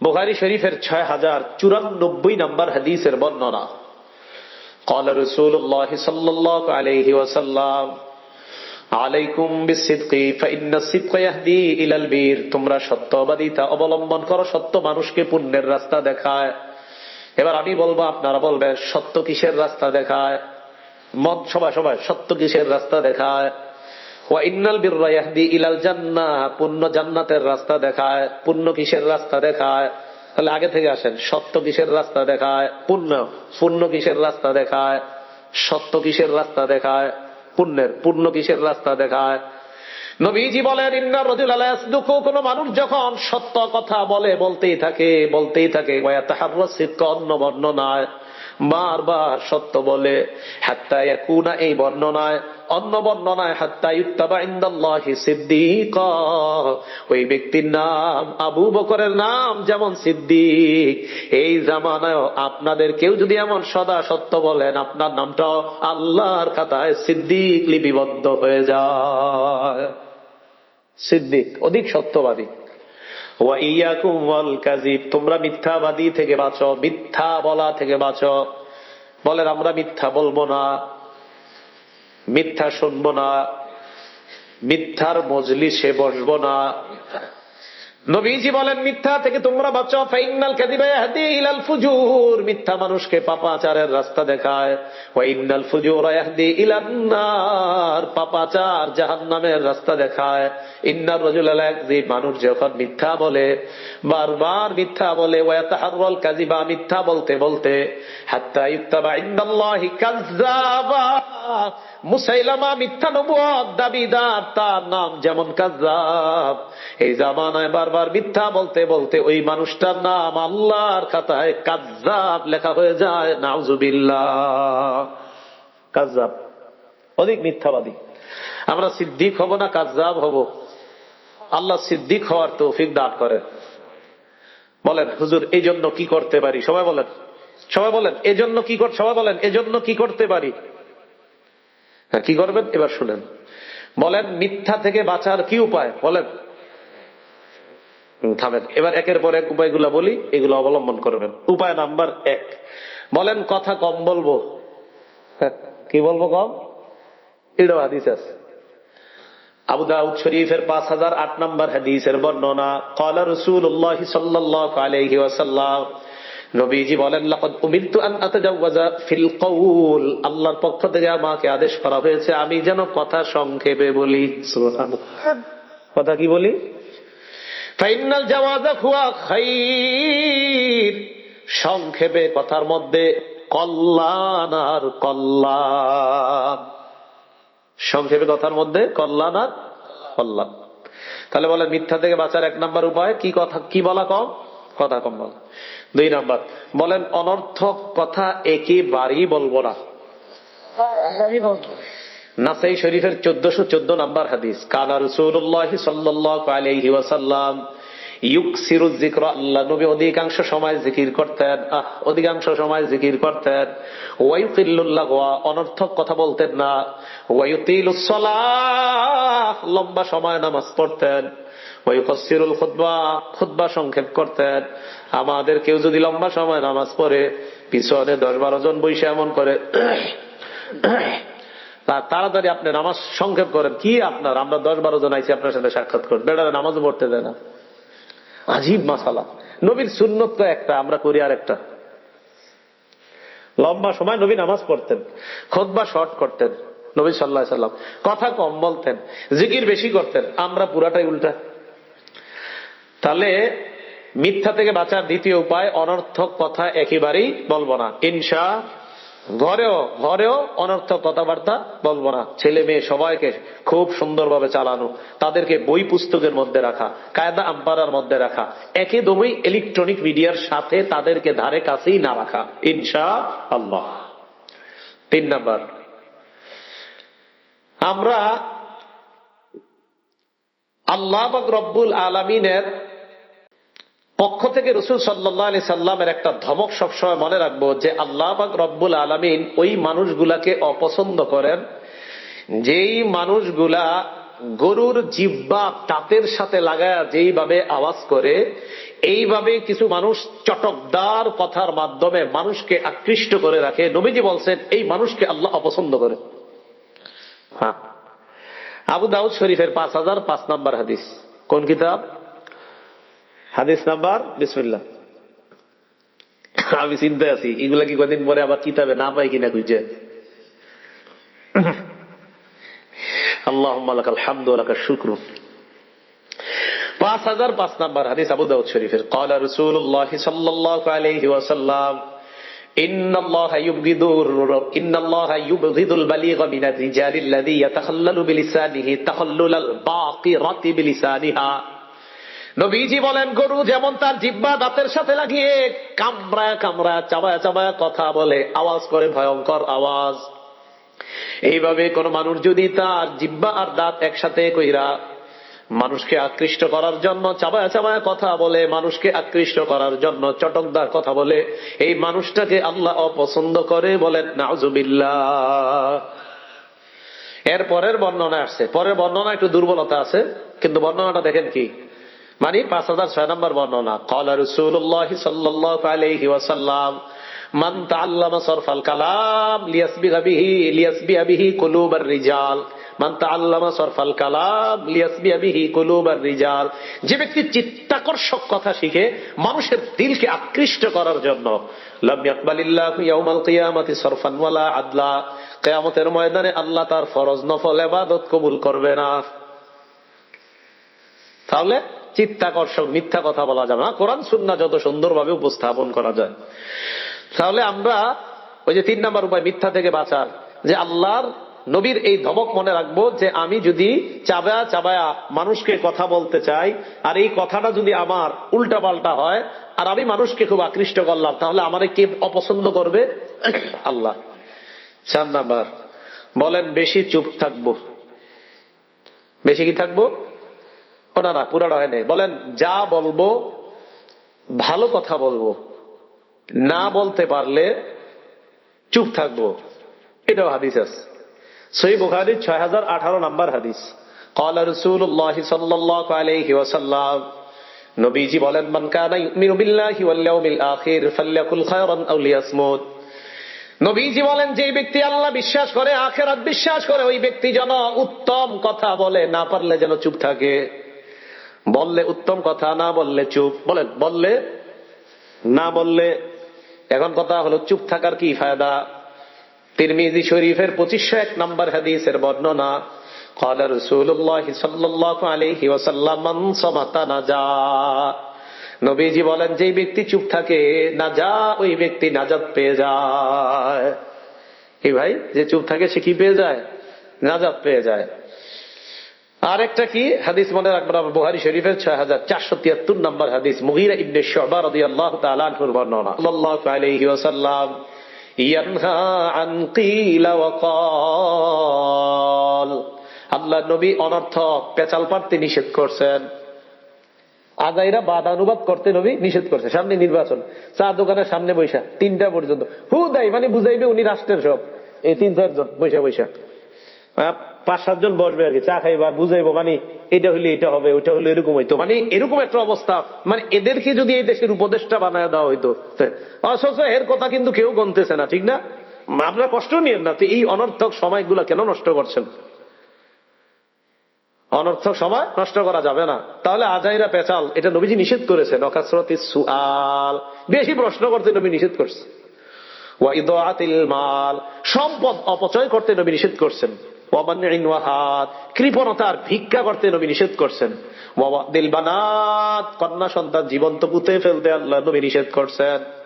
বুখারি শরীফের ছয় হাজার চুরানব্বই নম্বর হাদিসের বর্ণনা قال رسول الله صلى الله عليه وسلم আলাইকুম বিসিদকি ফাইন্না সিদকা ইয়াহদি ইলাল বীর তোমরা সত্যবাদিতা অবলম্বন করো সত্য মানুষকে পুণ্যের রাস্তা দেখায় এবার আমি বলবো আপনারা বলবেন সত্য কিসের রাস্তা দেখায় মদ সবাই সবাই সত্য কিসের রাস্তা দেখায় ইন্নাল পুণ্য জান্নাতের রাস্তা দেখায়, পুণ্য কিসের রাস্তা দেখায়? তাহলে আগে থেকে আসেন, সত্য কিসের রাস্তা দেখায়? পুণ্য পুণ্য কিসের রাস্তা দেখায়? সত্য কিসের রাস্তা দেখায়? পুণ্যের, পুণ্য কিসের রাস্তা দেখায়? নবীজি বলেন ইন্নার রজুল আলাহ কোন মানুষ যখন সত্য কথা বলে, বলতেই থাকে বলতেই থাকে অন্য বর্ণনায়। বারবার সত্য বলে, হাত্তা ইয়াকুনা এই বর্ণনায়, অন্য বর্ণনায়, হাত্তা ইউত্তাবা ইনদাল্লাহি সিদ্দিক। ওই ব্যক্তির নাম, আবু বকরের নাম যেমন সিদ্দিক, এই জামানায় আপনাদের কেউ যদি এমন সদা সত্য বলেন, আপনার নামটাও আল্লাহর খাতায় সিদ্দিক লিপিবদ্ধ হয়ে যায়। সিদ্দিক, অধিক সত্যবাদী। তোমরা মিথ্যাবাদী থেকে বাঁচো, মিথ্যা বলা থেকে বাঁচো। বলেন, আমরা মিথ্যা বলব না, মিথ্যা শুনব না, মিথ্যার মজলিসে বসবো না। নবীজি বলেন, মিথ্যা থেকে তোমরা বাঁচো ফাইনাল কাদিবা ইয়াহদি ইলাল ফুজুর। মিথ্যা মানুষকে পাপাচারের রাস্তা দেখায়। ওয়া ইন্নাল ফুজুর ইয়াহদি ইলান নার। পাপাচার জাহান্নামের রাস্তা দেখায়। ইন্নার রাজুল একদিন মানুষ যখন মিথ্যা বলে, বারবার মিথ্যা বলে, ওয়া তাহাররাল কাযিবা মিথ্যা বলতে বলতে, হাত্তা ইত্তাবা ইনদাল্লাহি কাযযাবা। মুসাইলামা মিথ্যা নবুয়ত দাবিদার, তার নাম যেমন কাজাব এই জামানায় বারবার মিথ্যা বলতে বলতে ওই মানুষটার নাম আল্লাহর খাতায় কাজাব লেখা হয়ে যায়। নাউজুবিল্লাহ। কাজাব অধিক মিথ্যাবাদী। আমরা সিদ্দিক হব না কাজাব হব? আল্লাহ সিদ্দিক হওয়ার তৌফিক দান করে বলেন, হুজুর এই জন্য কি করতে পারি? সবাই বলেন। সবাই বলেন, এজন্য কি কর, সবাই বলেন, এজন্য কি করতে পারি? হ্যাঁ কি করবেন? এবার শুনেন। বলেন মিথ্যা থেকে বাঁচার কি উপায়? বলেন। থামেন। এবার একের পর এক উপায়গুলো বলি এগুলো অবলম্বন করবেন। উপায় নাম্বার এক। বলেন কথা কম বলব। হ্যাঁ, কি বলব কম? এটাও হাদিস আছে। আবু শরীফের পাঁচ হাজার আট নম্বর হাদিসের বর্ণনা নবীজি বলেন আল্লাহর পক্ষ থেকে আমাকে আদেশ করা হয়েছে, আমি যেন কথা সংক্ষেপে বলি। কথা কি বলি? ফাইনাল জাওয়াজা সংক্ষেপে কথার মধ্যে কল্যাণ আর কল্যাণ সংক্ষেপে কথার মধ্যে কল্যাণ আর কল্যাণ তাহলে বলে মিথ্যা থেকে বাঁচার এক নাম্বার উপায় কি কথা, কি বলা কম? কথা কম বলা। দুই নাম্বার বলেন অনর্থক কথা একেবারেই বলব না। নাসাই শরীফের চোদ্দশো চোদ্দ নাম্বার হাদিস। কানা রসুল্লাহ সাল্লাহ আলাইহি ওয়াসাল্লাম আল্লাহ নবী অধিকাংশ সময় জিকির করতেন আহ অধিকাংশ সময় জিকির করতেন। অনর্থক কথা বলতেন না। লম্বা সময় নামাজ পড়তেন। সংক্ষেপ করতেন। আমাদের কেউ যদি লম্বা সময় নামাজ পড়ে, পিছনে দশ বারো জন বৈশে এমন করে তাড়াতাড়ি আপনি নামাজ সংক্ষেপ করেন। কি আপনার? আমরা দশ বারো জন আইছি, আপনার সাথে সাক্ষাৎ করেন বেড়ারে নামাজ পড়তে দেয় না। আজীব মাসালা। নবীর সুন্নত তো একটা, আমরা করি আর একটা লম্বা সময় নবী নামাজ পড়তেন খোদবা শর্ট করতেন, নবী সাল্লাহ সাল্লাম কথা কম বলতেন, জিকির বেশি করতেন। আমরা পুরাটাই উল্টা। তাহলে মিথ্যা থেকে বাঁচার দ্বিতীয় উপায়, অনর্থক কথা একেবারেই বলব না। ইনশা, ঘরেও ঘরেও অনর্থক কথাবার্তা বলব না। ছেলে মেয়ে সবাইকে খুব সুন্দরভাবে চালানো, তাদেরকে বই পুস্তকের মধ্যে রাখা, কায়দা আম্পারার মধ্যে রাখা, একদমই ইলেকট্রনিক মিডিয়ার সাথে তাদেরকে ধারে কাছেই না রাখা। ইনশা আল্লাহ। তিন নাম্বার, আমরা আল্লাহ রব্বুল আলমিনের পক্ষ থেকে রসুল সাল্লাহ আলি সাল্লামের একটা ধমক সবসময় মনে রাখব যে আল্লাহ রব্বুল আলমিন ওই মানুষগুলাকে অপছন্দ করেন, যেই মানুষগুলা গরুর জিব্বা তাঁতের সাথে লাগায় যেইভাবে আওয়াজ করে এইভাবে কিছু মানুষ চটকদার কথার মাধ্যমে মানুষকে আকৃষ্ট করে রাখে। নবীজি বলছেন, এই মানুষকে আল্লাহ অপছন্দ করে। হ্যাঁ। আবু দাউদ শরীফের পাঁচ হাজার পাঁচ নাম্বার হাদিস। কোন কিতাব? হাদিস নাম্বার বিসমিল্লাহ আমি চিন্তা আছি এগুলা কি কদিন পরে আবার কিতাবে না পাই কিনা খুঁজে আল্লাহ হামদু শুক্র পাঁচ হাজার পাঁচ নাম্বার হাদিস আবু দাউদ শরীফের قال رسول الله صلى الله عليه وسلم إن الله يبغض إن الله يبغض البليغ من الرجال الذي يتخلل بلسانه تخلل الباقرة بلسانها নবীজি বলেন, গরু যেমন তার জিব্বা দাঁতের সাথে লাগিয়ে কামড়ায় কামড়ায়, চাবায় চাবায় কথা বলে, আওয়াজ করে ভয়ঙ্কর আওয়াজ। এইভাবে কোন মানুষ যদি তার জিব্বা আর দাঁত একসাথে কইরা মানুষকে আকৃষ্ট করার জন্য চাবায় চাবায় কথা বলে, মানুষকে আকৃষ্ট করার জন্য চটকদার কথা বলে, এই মানুষটাকে আল্লাহ অপছন্দ করে বলেন নাজুবিল্লাহ এর পরের বর্ণনা আসছে। পরের বর্ণনা একটু দুর্বলতা আছে, কিন্তু বর্ণনাটা দেখেন কি? মানে পাঁচ হাজার ছয় নম্বর বর্ণনা। রিজাল। যে ব্যক্তি চিত্তাকর্ষক কথা শিখে মানুষের দিলকে আকৃষ্ট করার জন্য, লাম ইয়াকবালিল্লাহু ইয়াউমাল কিয়ামাতি সরফান ওয়ালা আদলা। কিয়ামতের ময়দানে আল্লাহ তার ফরজ নফল ইবাদত কবুল করবে না। তাহলে চিত্তাকর্ষক মিথ্যা কথা বলা যাবে না। কোরআন সুন্না যত সুন্দরভাবে উপস্থাপন করা যায়। তাহলে আমরা ওই যে তিন নাম্বার উপায়, মিথ্যা থেকে বাঁচার। যে আল্লাহর নবীর এই ধমক মনে রাখব যে আমি যদি চাবায়া চাবায়া মানুষকে কথা বলতে চাই, আর এই কথাটা যদি আমার উল্টা পাল্টা হয়, আর আমি মানুষকে খুব আকৃষ্ট করলাম, তাহলে আমার কে অপছন্দ করবে? আল্লাহ। চার নাম্বার, বলেন, বেশি চুপ থাকব। বেশি কি থাকব? ওটা না পুরাটা হয় নাই বলেন যা বলবো ভালো কথা বলবো না বলতে পারলে চুপ থাকবো এটাও হাদিস আছে সই বুখারি ছয় হাজার আঠারো নাম্বার হাদিস قال رسول الله صلى الله عليه وسلم নবীজি বলেন মান কানা ইউমিনু বিল্লাহি ওয়াল ইয়াউমিল আখির ফালইয়াকুল খায়রান আও লিয়াসমুত নবীজি বলেন যে ব্যক্তি আল্লাহ বিশ্বাস করে আখেরাত বিশ্বাস করে ওই ব্যক্তি যেন উত্তম কথা বলে না পারলে যেন চুপ থাকে বললে উত্তম কথা না বললে চুপ বলেন বললে না বললে এখন কথা হলো চুপ থাকার কি ফায়দা তিরমিজি শরীফের পঁচিশশো এক নম্বর হাদিসের বর্ণনা قال رسول الله صلى الله عليه وسلم من صمت نجا নবীজি বলেন যে ব্যক্তি চুপ থাকে না যা ওই ব্যক্তি নাজাত পেয়ে যায় কি ভাই যে চুপ থাকে সে কি পেয়ে যায় নাজাত পেয়ে যায় আর একটা কি? হাদিস মনে রাখবেন আমার বুহারি শরীফের ছয় হাজার চারশো তিয়াত্তর নম্বর হাদিস। মুহিরা ইবনে শোবা আল্লাহ নবী অনর্থক পেচাল পারতে নিষেধ করছেন। আগাইরা বাদানুবাদ করতে নবী নিষেধ করছে। সামনে নির্বাচন চা দোকানের সামনে বৈশা তিনটা পর্যন্ত। হু দেয় মানে বুঝাইবে উনি রাষ্ট্রের সব। এই তিন চারজন বৈশা বৈশা। আহ, পাঁচ, সাতজন বসবে আর কি, চা খাইবা, বুঝাইবো মানে এটা হলে এটা হবে ওইটা হলে এরকম হইতো। মানে এরকম একটা অবস্থা। মানে এদেরকে যদি এই দেশের উপদেষ্টা বানায় দেওয়া হইতো অথচ এর কথা কিন্তু কেউ গনতেছে না, ঠিক না? আপনারা কষ্ট নিয়েন না, তো এই অনর্থক সময়গুলা কেন নষ্ট করছেন? অনর্থক সময় নষ্ট করা যাবে না। তাহলে আজাইরা পেচাল, এটা নবীজি নিষেধ করেছেন, অকাসরতি সুআল। বেশি প্রশ্ন করতে নবী নিষেধ করছে। ওয়াইদাতিল মাল, সম্পদ অপচয় করতে নবী নিষেধ করছেন। কৃপণতার ভিক্ষা করতে নবী নিষেধ করছেন। ওয়াদিল বানাত, কন্যা সন্তান জীবন্ত পুঁতে ফেলতে আল্লাহ নবী নিষেধ করছেন।